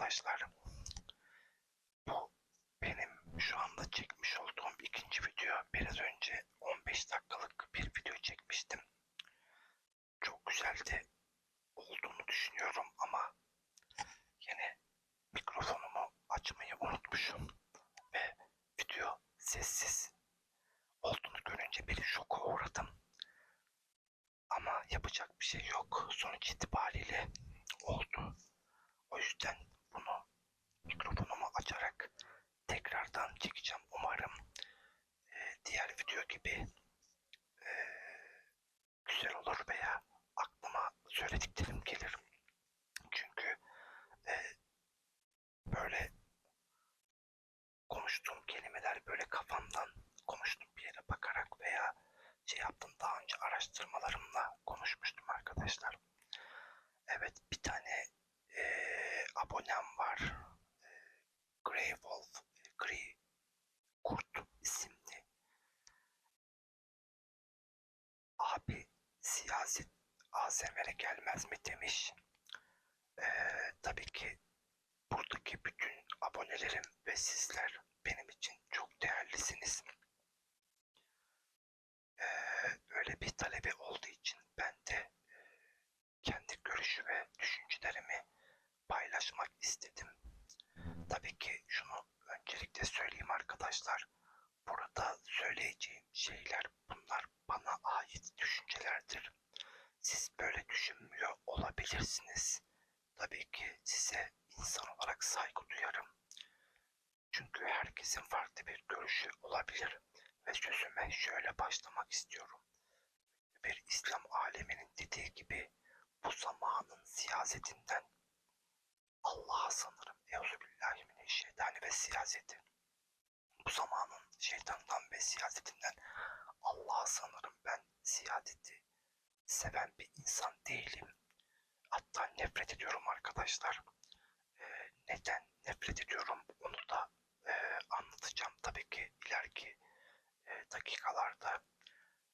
arkadaşlar. Bu benim şu anda çekmiş olduğum ikinci video. Biraz önce 15 dakikalık bir video çekmiştim. Çok güzeldi olduğunu düşünüyorum ama yine mikrofonumu açmayı unutmuşum ve video sessiz olduğunu görünce bir şoka uğradım. Ama yapacak bir şey yok. Sonuç itibariyle oldu. O yüzden mikrofonumu açarak tekrardan çekeceğim. Umarım e, diğer video gibi e, güzel olur veya aklıma söylediklerim gelir. Çünkü e, böyle konuştuğum kelimeler böyle kafamdan konuştuğum bir yere bakarak veya şey yaptım daha önce araştırmalarımla konuşmuştum arkadaşlar. Evet bir tane e, abonem var. E, Grey Wolf, e, Grey Kurt isimli. Abi siyaset ASMR'e gelmez mi demiş. E, tabii ki buradaki bütün abonelerim ve sizler benim için çok değerlisiniz. Ee, öyle bir talebi olduğu için ben de e, kendi görüşü ve düşüncelerimi paylaşmak istedim. Tabii ki şunu öncelikle söyleyeyim arkadaşlar. Burada söyleyeceğim şeyler bunlar bana ait düşüncelerdir. Olabilirsiniz. Tabii ki size insan olarak saygı duyarım. Çünkü herkesin farklı bir görüşü olabilir ve sözüme şöyle başlamak istiyorum. Bir İslam aleminin dediği gibi bu zamanın siyasetinden Allah'a sanırım. Euzubillahimineşşeytani ve siyaseti. Bu zamanın şeytandan ve siyasetinden Allah'a sanırım ben siyaseti seven bir insan değilim. Hatta nefret ediyorum arkadaşlar. Ee, neden nefret ediyorum onu da e, anlatacağım tabii ki ileriki e, dakikalarda.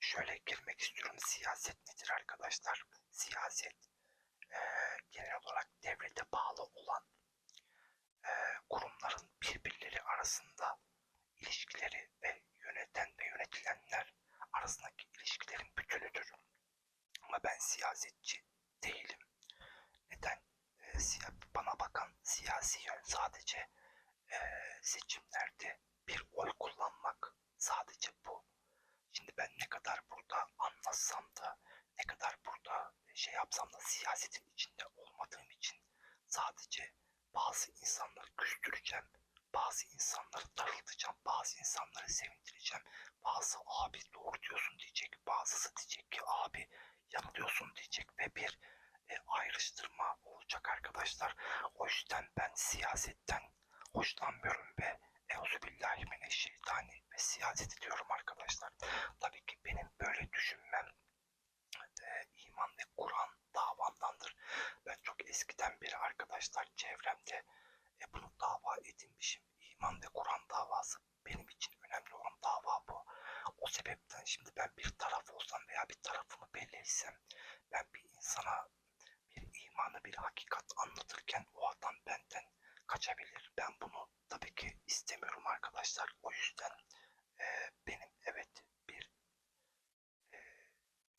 Şöyle girmek istiyorum. Siyaset nedir arkadaşlar? Siyaset e, genel olarak devlete bağlı olan e, kurumların birbirleri arasında ilişkileri ve yöneten ve yönetilenler arasındaki ilişkilerin bütünüdür. Ama ben siyasetçi değilim. Neden? E, bana bakan siyasi yön sadece e, seçimlerde bir oy kullanmak. Sadece bu. Şimdi ben ne kadar burada anlatsam da ne kadar burada şey yapsam da siyasetin içinde olmadığım için sadece bazı insanları küstüreceğim. Bazı insanları darıltacağım. Bazı insanları sevindireceğim. Bazı abi doğru diyorsun diyecek. Bazısı diyecek ki abi yanılıyorsun diyecek ve bir e, ayrıştırma olacak arkadaşlar. O yüzden ben siyasetten hoşlanmıyorum ve Euzubillahimineşşeytani ve siyaset ediyorum arkadaşlar. Tabii ki benim böyle düşünmem e, iman ve Kur'an davamdandır. Ben çok eskiden beri arkadaşlar çevremde e, bunu dava edinmişim. İman ve Kur'an davası benim için önemli olan dava bu. O sebepten şimdi ben bir taraf olsam veya bir tarafımı belli etsem ben bir insana bir hakikat anlatırken o adam benden kaçabilir. Ben bunu tabii ki istemiyorum arkadaşlar. O yüzden e, benim evet bir e,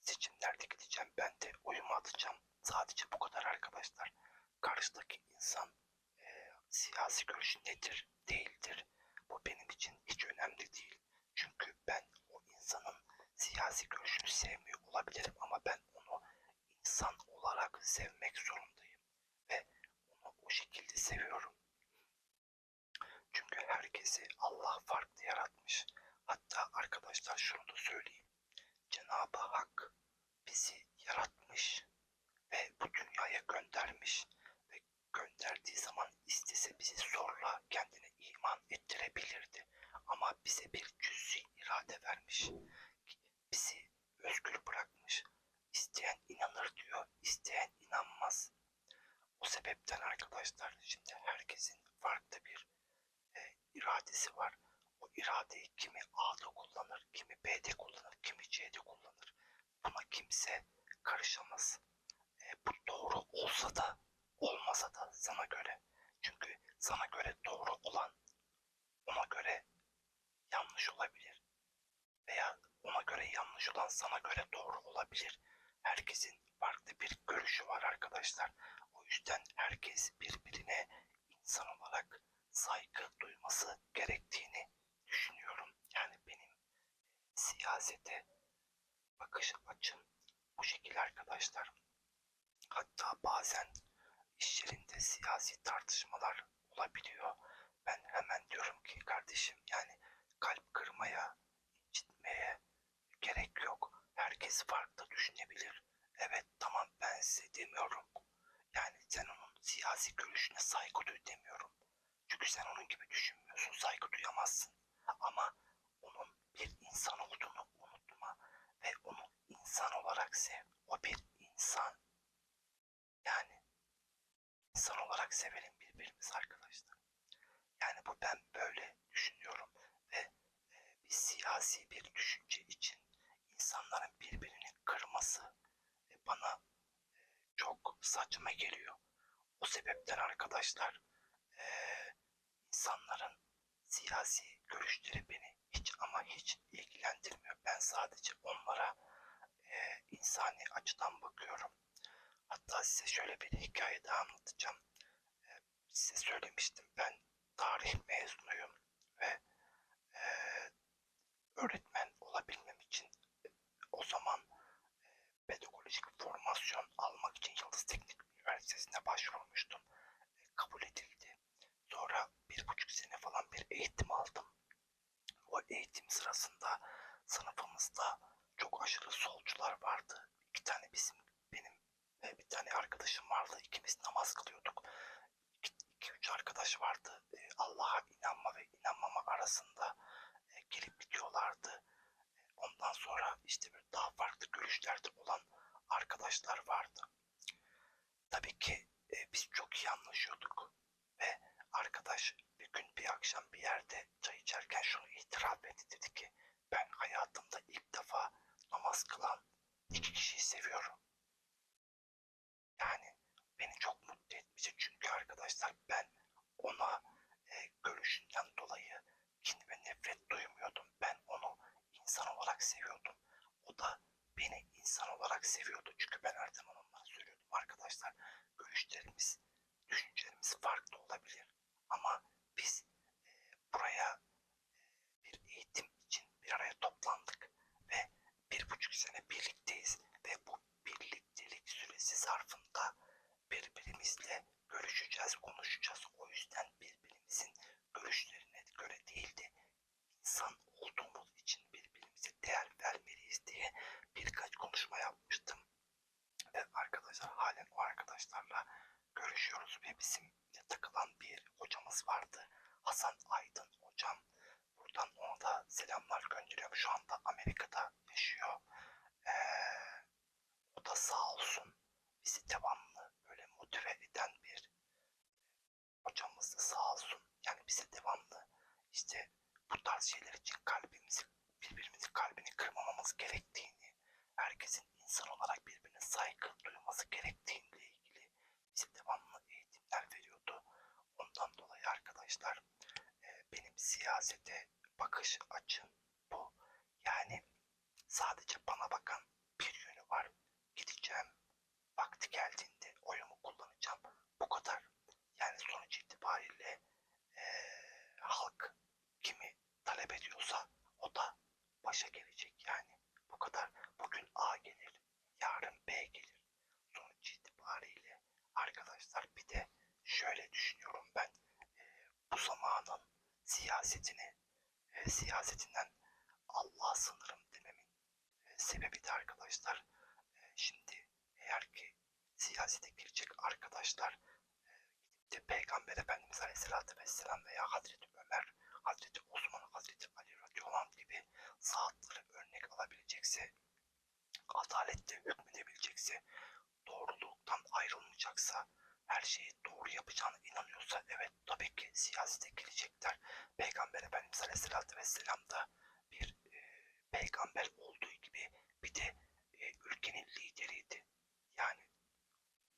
seçimlerde gideceğim. Ben de oyumu atacağım. Sadece bu kadar arkadaşlar. Karşıdaki insan e, siyasi görüşü nedir, değildir. Bu benim için kimse karışamaz. E, bu doğru olsa da olmasa da sana göre. Çünkü sana göre doğru olan ona göre yanlış olabilir. Veya ona göre yanlış olan sana göre doğru olabilir. Herkesin farklı bir görüşü var arkadaşlar. O yüzden herkes birbirine insan olarak saygı duyması gerektiği değil arkadaşlar. Hatta bazen iş yerinde siyasi tartışmalar olabiliyor. Ben hemen diyorum ki kardeşim yani kalp kırmaya, incitmeye gerek yok. Herkes farklı düşünebilir. Evet tamam ben size demiyorum. Yani sen onun siyasi görüşüne saygı duy demiyorum. Çünkü sen onun gibi düşünmüyorsun, saygı duyamazsın. Ama onun bir insan olduğunu unutma ve onu insan olarak sev. O bir insan. Yani insan olarak sevelim birbirimizi arkadaşlar. Yani bu ben böyle düşünüyorum ve e, bir siyasi bir düşünce için insanların birbirini kırması e, bana e, çok saçma geliyor. O sebepten arkadaşlar e, insanların siyasi görüşleri beni hiç ama hiç ilgilendirmiyor. Ben sadece onlara insani açıdan bakıyorum. Hatta size şöyle bir hikaye daha anlatacağım. Ee, size söylemiştim ben tarih mezunuyum. スマスク kasetinden Allah sanırım dememin sebebi de arkadaşlar şimdi eğer ki siyasete girecek arkadaşlar gidip de Peygamber Efendimiz Aleyhisselatü Vesselam veya Hazreti Ömer, Hazreti Osman, Hazreti Ali radıyallahu gibi saatleri örnek alabilecekse adalette hükmedebilecekse doğruluktan ayrılmayacaksa her şeyi doğru yapacağına inanıyorsa evet tabii ki siyasete gelecekler. Peygamber Efendimiz Aleyhisselatü Vesselam da bir e, peygamber olduğu gibi bir de e, ülkenin lideriydi. Yani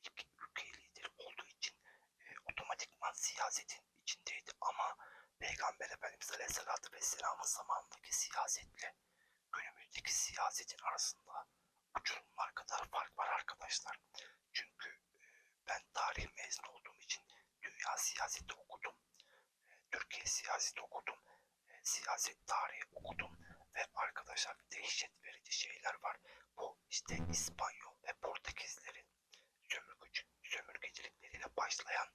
ilk ülke lideri olduğu için e, otomatikman siyasetin içindeydi ama Peygamber Efendimiz Aleyhisselatü Vesselam'ın zamanındaki siyasetle günümüzdeki siyasetin arasında uçurumlar kadar fark var arkadaşlar. siyaset okudum, e, siyaset tarihi okudum ve arkadaşlar bir dehşet verici şeyler var. Bu işte İspanyol ve Portekizlerin sömürgücü, sömürgecilikleriyle başlayan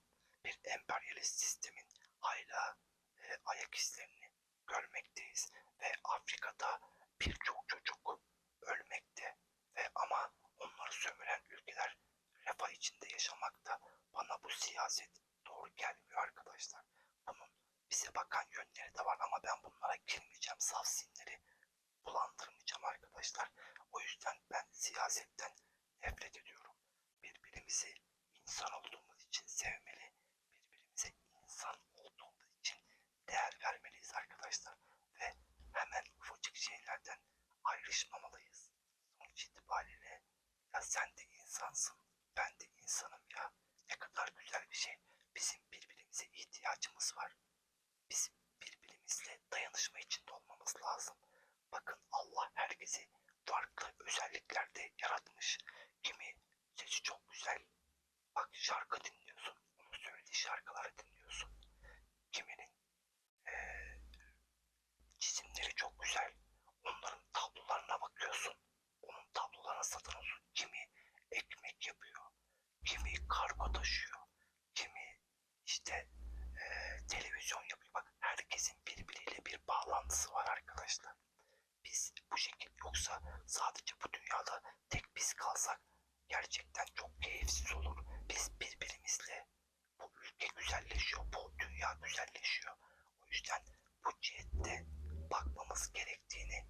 bir emperyalist sistemin hala e, ayak izlerini görmekteyiz ve Afrika'da birçok Saf sinirleri bulandırmayacağım arkadaşlar. O yüzden ben siyasetten nefret ediyorum. Birbirimizi insan olduğumuz için sevmeli, birbirimize insan olduğumuz için değer vermeliyiz arkadaşlar. Ve hemen ufacık şeylerden ayrışmamalıyız. Sonuç itibariyle ya sen de insansın, ben de insanım ya. Ne kadar güzel bir şey. Bizim birbirimize ihtiyacımız var. Birbirimizle dayanışma içinde olmamız lazım. Bakın Allah herkesi farklı özelliklerde yaratmış. Kimi sesi çok güzel. Bak şarkı dinliyorsun. Onun söylediği şarkıları dinliyorsun. Çok keyifsiz olur. Biz birbirimizle bu ülke güzelleşiyor, bu dünya güzelleşiyor. O yüzden bu cihette bakmamız gerektiğini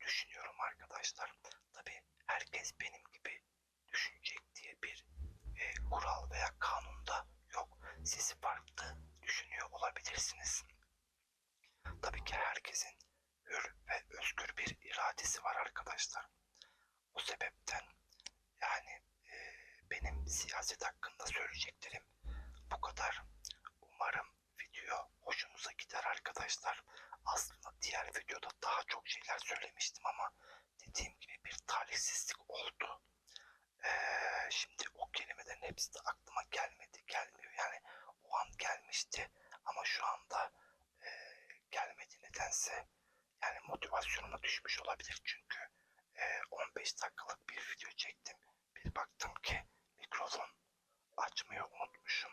düşünüyorum arkadaşlar. Tabi herkes benim gibi düşünecek diye bir e, kural veya kanunda yok. Siz farklı düşünüyor olabilirsiniz. Tabii ki herkesin hür ve özgür bir iradesi var arkadaşlar. O sebepten yani e, benim siyaset hakkında söyleyeceklerim bu kadar. Umarım video hoşunuza gider arkadaşlar. Aslında diğer videoda daha çok şeyler söylemiştim ama dediğim gibi bir talihsizlik oldu. Ee, şimdi o kelimelerin hepsi de aklıma gelmedi, gelmiyor. Yani o an gelmişti ama şu anda e, gelmedi nedense. Yani motivasyonuma düşmüş olabilir çünkü e, 15 dakikalık bir video çektim. Bir baktım ki mikrofon açmayı unutmuşum.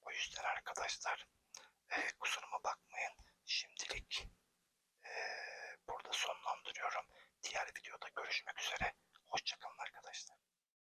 O yüzden arkadaşlar e, kusuruma bakmayın. Şimdilik e, burada sonlandırıyorum. Diğer videoda görüşmek üzere.